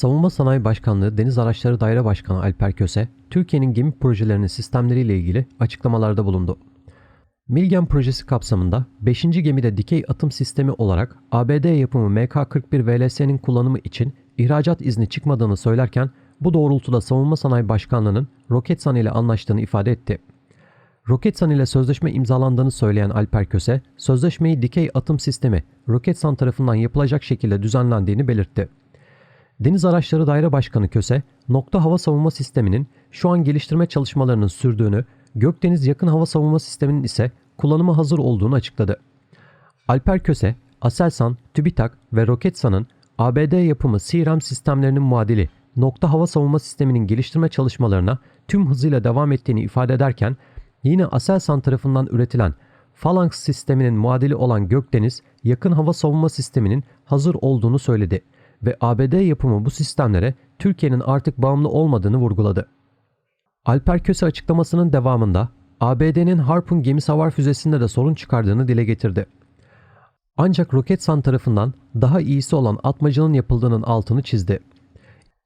Savunma Sanayi Başkanlığı Deniz Araçları Daire Başkanı Alper Köse, Türkiye'nin gemi projelerinin sistemleriyle ilgili açıklamalarda bulundu. Milgen projesi kapsamında 5. gemide dikey atım sistemi olarak ABD yapımı MK-41 VLS'nin kullanımı için ihracat izni çıkmadığını söylerken bu doğrultuda Savunma Sanayi Başkanlığı'nın Roketsan ile anlaştığını ifade etti. Roketsan ile sözleşme imzalandığını söyleyen Alper Köse, sözleşmeyi dikey atım sistemi Roketsan tarafından yapılacak şekilde düzenlendiğini belirtti. Deniz Araçları Daire Başkanı Köse, nokta hava savunma sisteminin şu an geliştirme çalışmalarının sürdüğünü, Gökdeniz yakın hava savunma sisteminin ise kullanıma hazır olduğunu açıkladı. Alper Köse, Aselsan, TÜBİTAK ve Roketsan'ın ABD yapımı CRAM sistemlerinin muadili nokta hava savunma sisteminin geliştirme çalışmalarına tüm hızıyla devam ettiğini ifade ederken, yine Aselsan tarafından üretilen Phalanx sisteminin muadili olan Gökdeniz yakın hava savunma sisteminin hazır olduğunu söyledi ve ABD yapımı bu sistemlere Türkiye'nin artık bağımlı olmadığını vurguladı. Alper Köse açıklamasının devamında ABD'nin Harpoon gemi savar füzesinde de sorun çıkardığını dile getirdi. Ancak Roketsan tarafından daha iyisi olan atmacının yapıldığının altını çizdi.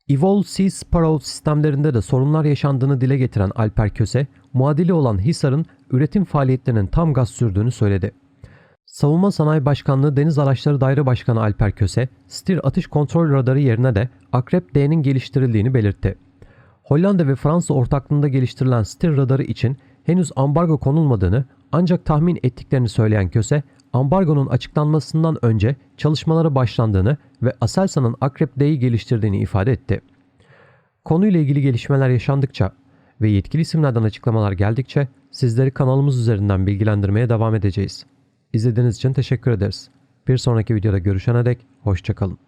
Evolve Sea Sparrow sistemlerinde de sorunlar yaşandığını dile getiren Alper Köse, muadili olan Hisar'ın üretim faaliyetlerinin tam gaz sürdüğünü söyledi. Savunma Sanayi Başkanlığı Deniz Araçları Daire Başkanı Alper Köse, Stir atış kontrol radarı yerine de Akrep D'nin geliştirildiğini belirtti. Hollanda ve Fransa ortaklığında geliştirilen Stir radarı için henüz ambargo konulmadığını ancak tahmin ettiklerini söyleyen Köse, ambargonun açıklanmasından önce çalışmalara başlandığını ve Aselsan'ın Akrep D'yi geliştirdiğini ifade etti. Konuyla ilgili gelişmeler yaşandıkça ve yetkili isimlerden açıklamalar geldikçe sizleri kanalımız üzerinden bilgilendirmeye devam edeceğiz. İzlediğiniz için teşekkür ederiz. Bir sonraki videoda görüşene dek hoşçakalın.